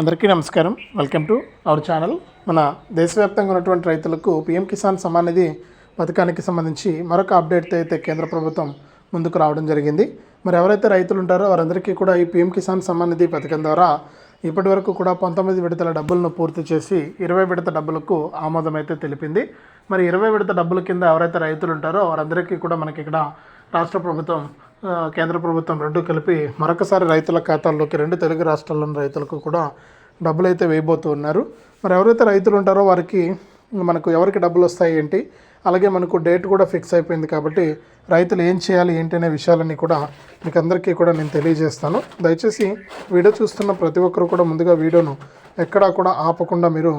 అందరికీ నమస్కారం. Welcome to our channel. మన దేశవ్యాప్తంగా ఉన్నటువంటి రైతులకు పిఎం కిసాన్ సమాన్ నిధి పథకానికి సంబంధించి మరొక అప్డేట్తో అయితే కేంద్ర ప్రభుత్వం ముందుకు రావడం జరిగింది. మరి ఎవరైతే రైతులు ఉంటారో వారందరికీ కూడా ఈ పిఎం కిసాన్ సమాన్ నిధి పథకం ద్వారా ఇప్పటి వరకు కూడా పంతొమ్మిది విడతల డబ్బులను పూర్తి చేసి ఇరవై విడత డబ్బులకు ఆమోదం అయితే తెలిపింది. మరి ఇరవై విడత డబ్బుల కింద ఎవరైతే రైతులు ఉంటారో వారందరికీ కూడా మనకి ఇక్కడ రాష్ట్ర ప్రభుత్వం కేంద్ర ప్రభుత్వం రెండు కలిపి మరొకసారి రైతుల ఖాతాల్లోకి రెండు తెలుగు రాష్ట్రాల్లోని రైతులకు కూడా డబ్బులు అయితే వేయబోతూ ఉన్నారు. మరి ఎవరైతే రైతులు ఉంటారో వారికి మనకు ఎవరికి డబ్బులు వస్తాయి ఏంటి? అలాగే మనకు డేట్ కూడా ఫిక్స్ అయిపోయింది కాబట్టి రైతులు ఏం చేయాలి ఏంటి అనే విషయాలన్నీ కూడా మీకు అందరికీ కూడా నేను తెలియజేస్తాను. దయచేసి వీడియో చూస్తున్న ప్రతి ఒక్కరు కూడా ముందుగా వీడియోను ఎక్కడా కూడా ఆపకుండా మీరు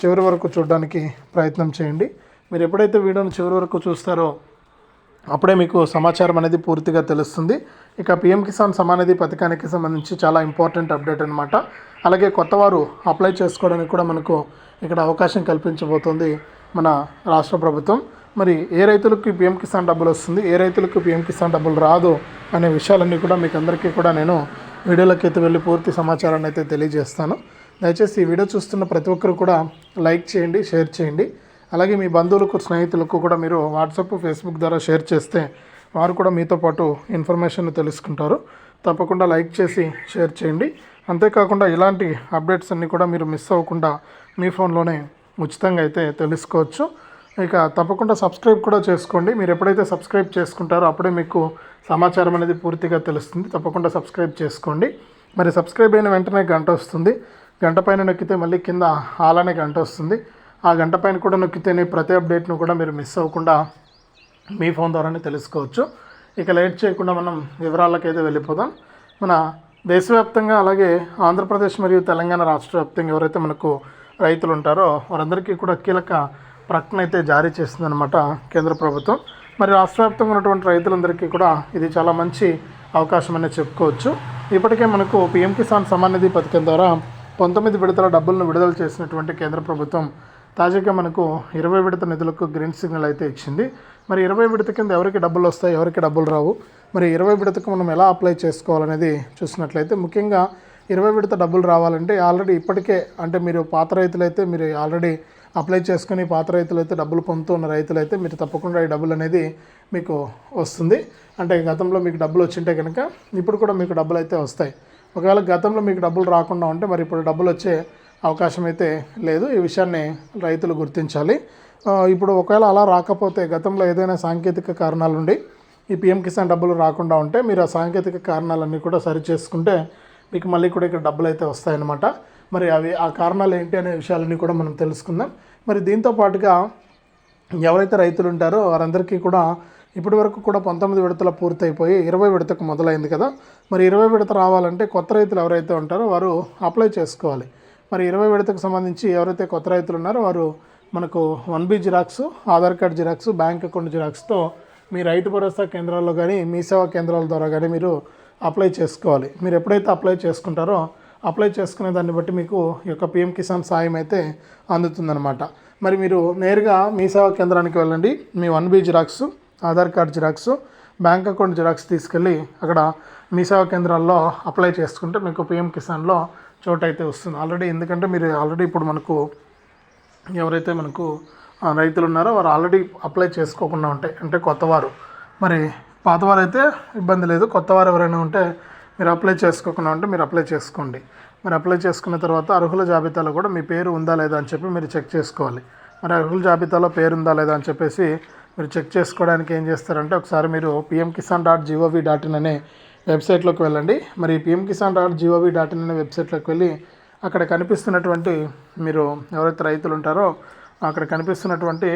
చివరి వరకు చూడడానికి ప్రయత్నం చేయండి. మీరు ఎప్పుడైతే వీడియోను చివరి వరకు చూస్తారో అప్పుడే మీకు సమాచారం అనేది పూర్తిగా తెలుస్తుంది. ఇక పిఎం కిసాన్ సమానిధి పథకానికి సంబంధించి చాలా ఇంపార్టెంట్ అప్డేట్ అనమాట అలాగే కొత్తవారు అప్లై చేసుకోవడానికి కూడా మనకు ఇక్కడ అవకాశం కల్పించబోతోంది మన రాష్ట్ర ప్రభుత్వం. మరి ఏ రైతులకు పిఎం కిసాన్ డబ్బులు వస్తుంది? ఏ రైతులకు పిఎం కిసాన్ డబ్బులు రాదు? అనే విషయాలన్నీ కూడా మీకు అందరికీ కూడా నేను వీడియోలోకి అయితే వెళ్ళి పూర్తి సమాచారాన్ని అయితే తెలియజేస్తాను. దయచేసి ఈ వీడియో చూస్తున్న ప్రతి ఒక్కరు కూడా లైక్ చేయండి షేర్ చేయండి. అలాగే మీ బంధువులకు స్నేహితులకు కూడా మీరు వాట్సాప్ ఫేస్బుక్ ద్వారా షేర్ చేస్తే వారు కూడా మీతో పాటు ఇన్ఫర్మేషన్ తెలుసుకుంటారు. తప్పకుండా లైక్ చేసి షేర్ చేయండి. అంతేకాకుండా ఇలాంటి అప్డేట్స్ అన్నీ కూడా మీరు మిస్ అవ్వకుండా మీ ఫోన్లోనే ఉచితంగా అయితే తెలుసుకోవచ్చు. ఇక తప్పకుండా సబ్స్క్రైబ్ కూడా చేసుకోండి. మీరు ఎప్పుడైతే సబ్స్క్రైబ్ చేసుకుంటారో అప్పుడే మీకు సమాచారం అనేది పూర్తిగా తెలుస్తుంది. తప్పకుండా సబ్స్క్రైబ్ చేసుకోండి. మరి సబ్స్క్రైబ్ అయిన వెంటనే గంట వస్తుంది. గంట పైన నొక్కితే మళ్ళీ కింద అలానే గంట వస్తుంది. ఆ గంట పైన కూడా నొక్కితేనే ప్రతి అప్డేట్ను కూడా మీరు మిస్ అవ్వకుండా మీ ఫోన్ ద్వారానే తెలుసుకోవచ్చు. ఇక లేట్ చేయకుండా మనం వివరాలకైతే వెళ్ళిపోదాం. మన దేశవ్యాప్తంగా అలాగే ఆంధ్రప్రదేశ్ మరియు తెలంగాణ రాష్ట్ర వ్యాప్తంగా ఎవరైతే మనకు రైతులు ఉంటారో వారందరికీ కూడా కీలక ప్రకటన అయితే జారీ చేసిందనమాట కేంద్ర ప్రభుత్వం. మరి రాష్ట్ర వ్యాప్తంగా ఉన్నటువంటి రైతులందరికీ కూడా ఇది చాలా మంచి అవకాశం అనేది చెప్పుకోవచ్చు. ఇప్పటికే మనకు పిఎం కిసాన్ సమాన్ నిధి పథకం ద్వారా పంతొమ్మిది విడతల డబ్బులను విడుదల చేసినటువంటి కేంద్ర ప్రభుత్వం తాజాగా మనకు ఇరవై విడత నిధులకు గ్రీన్ సిగ్నల్ అయితే ఇచ్చింది. మరి ఇరవై విడత కింద ఎవరికి డబ్బులు వస్తాయి ఎవరికి డబ్బులు రావు? మరి ఇరవై విడతకు మనం ఎలా అప్లై చేసుకోవాలనేది చూసినట్లయితే ముఖ్యంగా ఇరవై విడత డబ్బులు రావాలంటే ఆల్రెడీ ఇప్పటికే అంటే మీరు పాత రైతులైతే మీరు ఆల్రెడీ అప్లై చేసుకుని పాత రైతులైతే డబ్బులు పొందుతున్న రైతులైతే మీరు తప్పకుండా ఈ డబ్బులు అనేది మీకు వస్తుంది. అంటే గతంలో మీకు డబ్బులు వచ్చింటే కనుక ఇప్పుడు కూడా మీకు డబ్బులు అయితే వస్తాయి. ఒకవేళ గతంలో మీకు డబ్బులు రాకుండా ఉంటే మరి ఇప్పుడు డబ్బులు వచ్చే అవకాశం అయితే లేదు. ఈ విషయాన్ని రైతులు గుర్తించాలి. ఇప్పుడు ఒకవేళ అలా రాకపోతే గతంలో ఏదైనా సాంకేతిక కారణాలుండి ఈ పిఎం కిసాన్ డబ్బులు రాకుండా ఉంటే మీరు ఆ సాంకేతిక కారణాలన్నీ కూడా సరి చేసుకుంటే మీకు మళ్ళీ కూడా ఇక్కడ డబ్బులు అయితే వస్తాయన్నమాట. మరి అవి ఆ కారణాలు ఏంటి అనే విషయాలన్నీ కూడా మనం తెలుసుకుందాం. మరి దీంతో పాటుగా ఎవరైతే రైతులు ఉంటారో వారందరికీ కూడా ఇప్పటి వరకు కూడా పంతొమ్మిది విడతల పూర్తయిపోయి ఇరవై విడతకు మొదలైంది కదా. మరి ఇరవై విడత రావాలంటే కొత్త రైతులు ఎవరైతే ఉంటారో వారు అప్లై చేసుకోవాలి. మరి ఇరవై విడతకు సంబంధించి ఎవరైతే కొత్త రైతులు ఉన్నారో వారు మనకు one B xerox Aadhaar card xerox bank account జిరాక్స్తో మీ రైతు భరోసా కేంద్రాల్లో కానీ మీ సేవా కేంద్రాల ద్వారా కానీ మీరు అప్లై చేసుకోవాలి. మీరు ఎప్పుడైతే అప్లై చేసుకుంటారో అప్లై చేసుకునే దాన్ని బట్టి మీకు ఈ యొక్క పిఎం కిసాన్ సాయం అయితే అందుతుందన్నమాట. మరి మీరు నేరుగా మీ సేవా కేంద్రానికి వెళ్ళండి. మీ one B xerox Aadhaar card xerox bank account xerox తీసుకెళ్ళి అక్కడ మీ సేవా కేంద్రాల్లో అప్లై చేసుకుంటే మీకు పిఎం కిసాన్లో చోటు అయితే వస్తుంది. ఆల్రెడీ ఎందుకంటే మీరు ఆల్రెడీ ఇప్పుడు మనకు ఎవరైతే మనకు రైతులు ఉన్నారో వారు ఆల్రెడీ అప్లై చేసుకోకుండా ఉంటాయి అంటే కొత్తవారు. మరి పాతవారు అయితే ఇబ్బంది లేదు. కొత్తవారు ఎవరైనా ఉంటే మీరు అప్లై చేసుకోకుండా ఉంటే మీరు అప్లై చేసుకోండి. మరి అప్లై చేసుకున్న తర్వాత అర్హుల జాబితాలో కూడా మీ పేరు ఉందా లేదా అని చెప్పి మీరు చెక్ చేసుకోవాలి. మరి అర్హుల జాబితాలో పేరు ఉందా లేదా అని చెప్పేసి మీరు చెక్ చేసుకోవడానికి ఏం చేస్తారంటే ఒకసారి మీరు PM Kisan dot GOV dot in అనే వెబ్సైట్లోకి వెళ్ళండి. మరి PM Kisan dot GOV dot in అనే వెబ్సైట్లోకి వెళ్ళి అక్కడ కనిపిస్తున్నటువంటి మీరు ఎవరైతే రైతులు ఉంటారో అక్కడ కనిపిస్తున్నటువంటి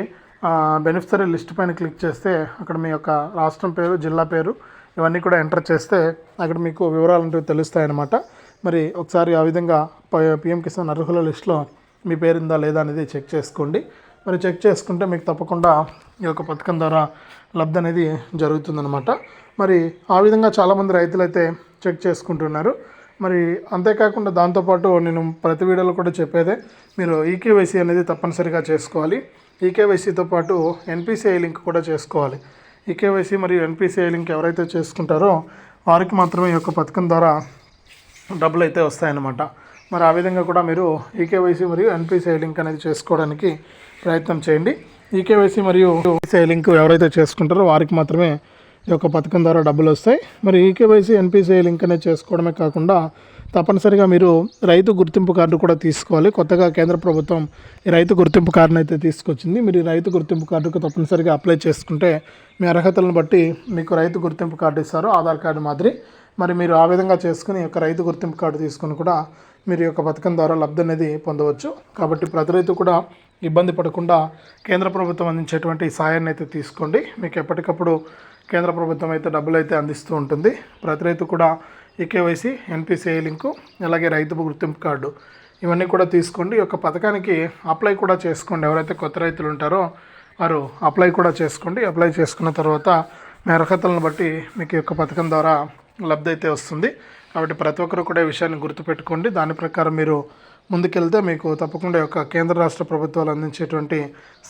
బెనిఫిషరీ లిస్ట్ పైన క్లిక్ చేస్తే అక్కడ మీ యొక్క రాష్ట్రం పేరు జిల్లా పేరు ఇవన్నీ కూడా ఎంటర్ చేస్తే అక్కడ మీకు వివరాలు అంటూ తెలుస్తాయన్నమాట. మరి ఒకసారి ఆ విధంగా పిఎం కిసాన్ అర్హుల లిస్టులో మీ పేరు ఉందా లేదా అనేది చెక్ చేసుకోండి. మరి చెక్ చేసుకుంటే మీకు తప్పకుండా ఈ యొక్క పథకం ద్వారా లబ్ధి అనేది జరుగుతుందన్నమాట. మరి ఆ విధంగా చాలామంది రైతులు అయితే చెక్ చేసుకుంటున్నారు. మరి అంతేకాకుండా దాంతోపాటు నేను ప్రతి వీడియోలో కూడా చెప్పేదే మీరు ఈకేవైసీ అనేది తప్పనిసరిగా చేసుకోవాలి. ఈకేవైసీతో పాటు ఎన్పిసిఐ లింక్ కూడా చేసుకోవాలి. ఈకేవైసీ మరియు ఎన్పిసిఐ లింక్ ఎవరైతే చేసుకుంటారో వారికి మాత్రమే ఈ యొక్క పథకం ద్వారా డబ్బులు అయితే వస్తాయన్నమాట. మరి ఆ విధంగా కూడా మీరు ఈకేవైసీ మరియు ఎన్పిసిఐ లింక్ అనేది చేసుకోవడానికి ప్రయత్నం చేయండి. ఈకేవైసీ మరియు ఎన్పిసిఐ లింక్ ఎవరైతే చేసుకుంటారో వారికి మాత్రమే ఈ యొక్క పథకం ద్వారా డబ్బులు వస్తాయి. మరి ఈకేవైసీ ఎన్పిసిఐ లింక్ అనేది చేసుకోవడమే కాకుండా తప్పనిసరిగా మీరు రైతు గుర్తింపు కార్డు కూడా తీసుకోవాలి. కొత్తగా కేంద్ర ప్రభుత్వం ఈ రైతు గుర్తింపు కార్డును అయితే తీసుకొచ్చింది. మీరు ఈ రైతు గుర్తింపు కార్డుకు తప్పనిసరిగా అప్లై చేసుకుంటే మీ అర్హతలను బట్టి మీకు రైతు గుర్తింపు కార్డు ఇస్తారు ఆధార్ కార్డు మాదిరి. మరి మీరు ఆ విధంగా చేసుకుని ఈ యొక్క రైతు గుర్తింపు కార్డు తీసుకుని కూడా మీరు ఈ యొక్క పథకం ద్వారా లబ్ధి అనేది పొందవచ్చు. కాబట్టి ప్రతి రైతు కూడా ఇబ్బంది పడకుండా కేంద్ర ప్రభుత్వం అందించేటువంటి సాయాన్ని అయితే తీసుకోండి. మీకు ఎప్పటికప్పుడు కేంద్ర ప్రభుత్వం అయితే డబ్బులు అయితే అందిస్తూ ఉంటుంది. ప్రతి రైతు కూడా ఈకేవైసీ ఎన్పిసిఐ లింకు అలాగే రైతు గుర్తింపు కార్డు ఇవన్నీ కూడా తీసుకోండి. ఈ యొక్క పథకానికి అప్లై కూడా చేసుకోండి. ఎవరైతే కొత్త రైతులు ఉంటారో వారు అప్లై కూడా చేసుకోండి. అప్లై చేసుకున్న తర్వాత మీ అర్హతలను బట్టి మీకు యొక్క పథకం ద్వారా లబ్ధి అయితే వస్తుంది. కాబట్టి ప్రతి ఒక్కరు కూడా ఈ విషయాన్ని గుర్తుపెట్టుకోండి. దాని ప్రకారం మీరు ముందుకెళ్తే మీకు తప్పకుండా యొక్క కేంద్ర రాష్ట్ర ప్రభుత్వాలు అందించేటువంటి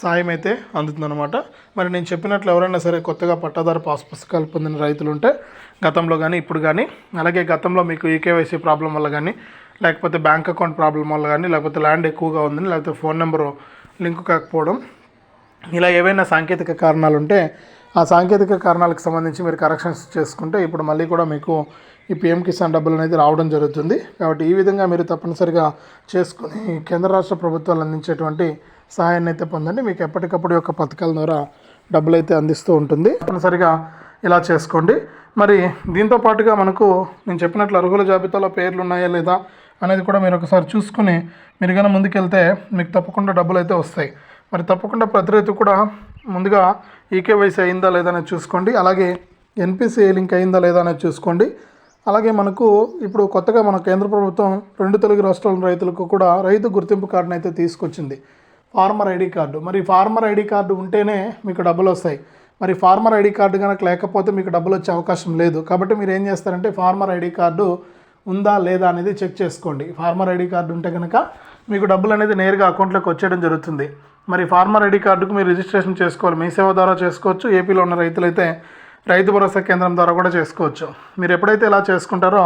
సాయం అయితే అందుతుందన్నమాట. మరి నేను చెప్పినట్లు ఎవరైనా సరే కొత్తగా పట్టాదారు పాస్ పుస్తకాలు పొందిన రైతులు ఉంటే గతంలో కానీ ఇప్పుడు కానీ అలాగే గతంలో మీకు ఈకేవైసీ ప్రాబ్లం వల్ల కానీ లేకపోతే బ్యాంక్ అకౌంట్ ప్రాబ్లం వల్ల కానీ లేకపోతే ల్యాండ్ ఎక్కువగా ఉందని లేకపోతే ఫోన్ నెంబరు లింక్ కాకపోవడం ఇలా ఏవైనా సాంకేతిక కారణాలు ఉంటే ఆ సాంకేతిక కారణాలకు సంబంధించి మీరు కరెక్షన్స్ చేసుకుంటే ఇప్పుడు మళ్ళీ కూడా మీకు ఈ పిఎం కిసాన్ డబ్బులు అనేది రావడం జరుగుతుంది. కాబట్టి ఈ విధంగా మీరు తప్పనిసరిగా చేసుకుని కేంద్ర రాష్ట్ర ప్రభుత్వాలు అందించేటువంటి సహాయాన్ని అయితే పొందండి. మీకు ఎప్పటికప్పుడు యొక్క పథకాల ద్వారా డబ్బులు అయితే అందిస్తూ ఉంటుంది. తప్పనిసరిగా ఇలా చేసుకోండి. మరి దీంతో పాటుగా మనకు నేను చెప్పినట్లు అర్హుల జాబితాలో పేర్లు ఉన్నాయా లేదా అనేది కూడా మీరు ఒకసారి చూసుకుని మీరు ముందుకెళ్తే మీకు తప్పకుండా డబ్బులు అయితే వస్తాయి. మరి తప్పకుండా ప్రతి రైతు కూడా ముందుగా ఈకేవైసీ అయిందా లేదా అనేది చూసుకోండి. అలాగే ఎన్పిసిఐ లింక్ అయిందా లేదా అనేది చూసుకోండి. అలాగే మనకు ఇప్పుడు కొత్తగా మన కేంద్ర ప్రభుత్వం రెండు తెలుగు రాష్ట్రాల రైతులకు కూడా రైతు గుర్తింపు కార్డును అయితే తీసుకొచ్చింది. Farmer ID card. మరి ఫార్మర్ ఐడి కార్డు ఉంటేనే మీకు డబ్బులు వస్తాయి. మరి ఫార్మర్ ఐడి కార్డు కనుక లేకపోతే మీకు డబ్బులు వచ్చే అవకాశం లేదు. కాబట్టి మీరు ఏం చేస్తారంటే ఫార్మర్ ఐడి కార్డు ఉందా లేదా అనేది చెక్ చేసుకోండి. ఫార్మర్ ఐడి కార్డు ఉంటే కనుక మీకు డబ్బులు అనేది నేరుగా అకౌంట్లోకి వచ్చేయడం జరుగుతుంది. మరి ఫార్మర్ ఐడి కార్డుకు మీరు రిజిస్ట్రేషన్ చేసుకోవాలి. మీ సేవ ద్వారా చేసుకోవచ్చు. ఏపీలో ఉన్న రైతులైతే రైతు భరోసా కేంద్రం ద్వారా కూడా చేసుకోవచ్చు. మీరు ఎప్పుడైతే ఇలా చేసుకుంటారో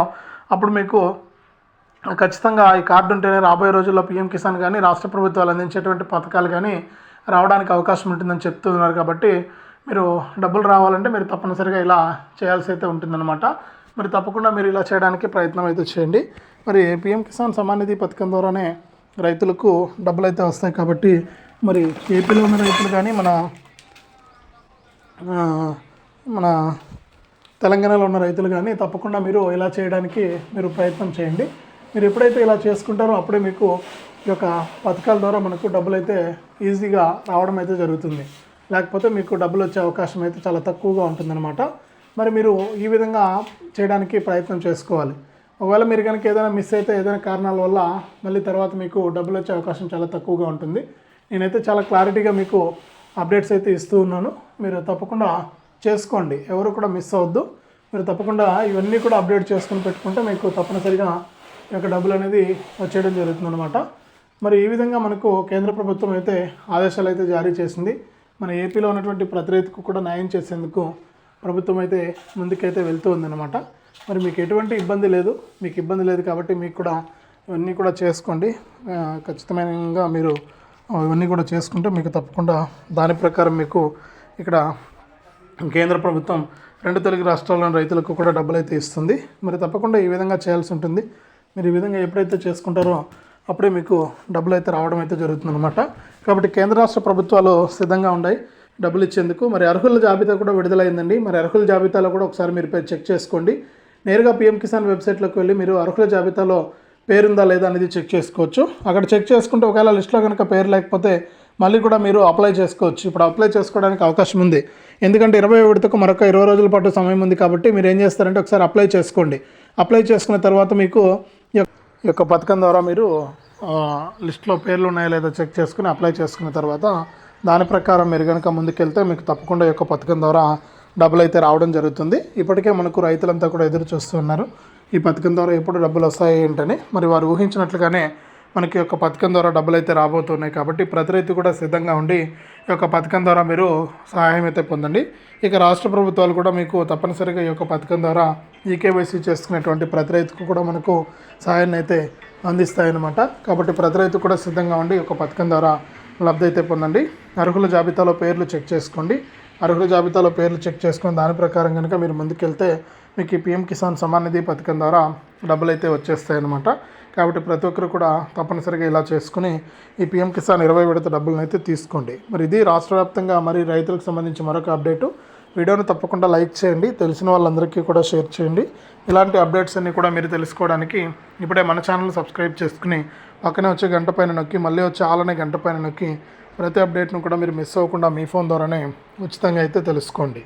అప్పుడు మీకు ఖచ్చితంగా ఈ కార్డు ఉంటేనే రాబోయే రోజుల్లో పీఎం కిసాన్ కానీ రాష్ట్ర ప్రభుత్వాలు అందించేటువంటి పథకాలు కానీ రావడానికి అవకాశం ఉంటుందని చెప్తున్నారు కాబట్టి మీరు డబ్బులు రావాలంటే మీరు తప్పనిసరిగా ఇలా చేయాల్సి అయితే ఉంటుందన్నమాట. మరి తప్పకుండా మీరు ఇలా చేయడానికి ప్రయత్నం అయితే చేయండి. మరి పీఎం కిసాన్ సమాన్ నిధి పథకం ద్వారానే రైతులకు డబ్బులు అయితే వస్తాయి కాబట్టి మరి ఏపీలో ఉన్న రైతులు కానీ మన మన తెలంగాణలో ఉన్న రైతులు కానీ తప్పకుండా మీరు ఇలా చేయడానికి మీరు ప్రయత్నం చేయండి. మీరు ఎప్పుడైతే ఇలా చేసుకుంటారో అప్పుడే మీకు ఈ యొక్క పథకాల ద్వారా మనకు డబ్బులు అయితే ఈజీగా రావడం అయితే జరుగుతుంది. లేకపోతే మీకు డబ్బులు వచ్చే అవకాశం అయితే చాలా తక్కువగా ఉంటుందన్నమాట. మరి మీరు ఈ విధంగా చేయడానికి ప్రయత్నం చేసుకోవాలి. ఒకవేళ మీరు కనుక ఏదైనా మిస్ అయితే ఏదైనా కారణాల వల్ల మళ్ళీ తర్వాత మీకు డబ్బులు వచ్చే అవకాశం చాలా తక్కువగా ఉంటుంది. నేనైతే చాలా క్లారిటీగా మీకు అప్డేట్స్ అయితే ఇస్తూ ఉన్నాను. మీరు తప్పకుండా చేసుకోండి. ఎవరు కూడా మిస్ అవ్వద్దు. మీరు తప్పకుండా ఇవన్నీ కూడా అప్డేట్ చేసుకుని పెట్టుకుంటే మీకు తప్పనిసరిగా ఈ యొక్క డబ్బులు అనేది వచ్చేయడం జరుగుతుందన్నమాట. మరి ఈ విధంగా మనకు కేంద్ర ప్రభుత్వం అయితే ఆదేశాలు అయితే జారీ చేసింది. మన ఏపీలో ఉన్నటువంటి ప్రతి రైతుకు కూడా న్యాయం చేసేందుకు ప్రభుత్వం అయితే ముందుకైతే వెళ్తూ ఉందన్నమాట. మరి మీకు ఎటువంటి ఇబ్బంది లేదు. మీకు ఇబ్బంది లేదు కాబట్టి మీకు కూడా ఇవన్నీ కూడా చేసుకోండి. ఖచ్చితమైనగా మీరు ఇవన్నీ కూడా చేసుకుంటే మీకు తప్పకుండా దాని ప్రకారం మీకు ఇక్కడ కేంద్ర ప్రభుత్వం రెండు తెలుగు రాష్ట్రాల్లోని రైతులకు కూడా డబ్బులు అయితే ఇస్తుంది. మరి తప్పకుండా ఈ విధంగా చేయాల్సి ఉంటుంది. మీరు ఈ విధంగా ఎప్పుడైతే చేసుకుంటారో అప్పుడే మీకు డబ్బులు అయితే రావడం అయితే జరుగుతుందన్నమాట. కాబట్టి కేంద్ర రాష్ట్ర ప్రభుత్వాలు సిద్ధంగా ఉన్నాయి డబ్బులు ఇచ్చేందుకు. మరి అర్హుల జాబితా కూడా విడుదలైందండి. మరి అర్హుల జాబితాలో కూడా ఒకసారి మీరు పేరు చెక్ చేసుకోండి. నేరుగా పిఎం కిసాన్ వెబ్సైట్లోకి వెళ్ళి మీరు అర్హుల జాబితాలో పేరుందా లేదా అనేది చెక్ చేసుకోవచ్చు. అక్కడ చెక్ చేసుకుంటే ఒకవేళ లిస్ట్లో కనుక పేరు లేకపోతే మళ్ళీ కూడా మీరు అప్లై చేసుకోవచ్చు. ఇప్పుడు అప్లై చేసుకోవడానికి అవకాశం ఉంది. ఎందుకంటే ఇరవై విడతకు మరొక ఇరవై రోజుల పాటు సమయం ఉంది కాబట్టి మీరు ఏం చేస్తారంటే ఒకసారి అప్లై చేసుకోండి. అప్లై చేసుకున్న తర్వాత మీకు ఈ యొక్క- పథకం ద్వారా మీరు లిస్ట్లో పేర్లు ఉన్నాయో లేదో చెక్ చేసుకుని అప్లై చేసుకున్న తర్వాత దాని ప్రకారం మీరు కనుక ముందుకెళ్తే మీకు తప్పకుండా ఈ యొక్క పథకం ద్వారా డబ్బులు అయితే రావడం జరుగుతుంది. ఇప్పటికే మనకు రైతులంతా కూడా ఎదురు చూస్తున్నారు ఈ పథకం ద్వారా ఎప్పుడు డబ్బులు వస్తాయి ఏంటని. మరి వారు ఊహించినట్లుగానే మనకి యొక్క పథకం ద్వారా డబ్బులు అయితే రాబోతున్నాయి కాబట్టి ప్రతి రైతు కూడా సిద్ధంగా ఉండి ఈ యొక్క పథకం ద్వారా మీరు సహాయం అయితే పొందండి. ఇక రాష్ట్ర ప్రభుత్వాలు కూడా మీకు తప్పనిసరిగా ఈ యొక్క పథకం ద్వారా ఈకేవైసీ చేసుకునేటువంటి ప్రతి రైతుకు కూడా మనకు సహాయాన్ని అయితే అందిస్తాయన్నమాట. కాబట్టి ప్రతి రైతు కూడా సిద్ధంగా ఉండి ఒక పథకం ద్వారా లబ్ధి అయితే పొందండి. అర్హుల జాబితాలో పేర్లు చెక్ చేసుకోండి. అర్హుల జాబితాలో పేర్లు చెక్ చేసుకొని దాని ప్రకారం కనుక మీరు ముందుకెళ్తే మీకు ఈ పిఎం కిసాన్ సమాన్ నిధి పథకం ద్వారా డబ్బులు అయితే వచ్చేస్తాయి అన్నమాట కాబట్టి ప్రతి ఒక్కరు కూడా తప్పనిసరిగా ఇలా చేసుకుని ఈ పిఎం కిసాన్ ఇరవై విడత డబ్బులను అయితే తీసుకోండి. మరి ఇది రాష్ట్ర వ్యాప్తంగా మరి రైతులకు సంబంధించి మరొక అప్డేటు. వీడియోని తప్పకుండా లైక్ చేయండి. తెలిసిన వాళ్ళందరికీ కూడా షేర్ చేయండి. ఇలాంటి అప్డేట్స్ అన్నీ కూడా మీరు తెలుసుకోవడానికి ఇప్పుడే మన ఛానల్ సబ్స్క్రైబ్ చేసుకుని పక్కనే వచ్చే గంట పైన నొక్కి మళ్ళీ వచ్చే ఆలనే గంట పైన నొక్కి ప్రతి అప్డేట్ను కూడా మీరు మిస్ అవ్వకుండా మీ ఫోన్ ద్వారానే ఉచితంగా అయితే తెలుసుకోండి.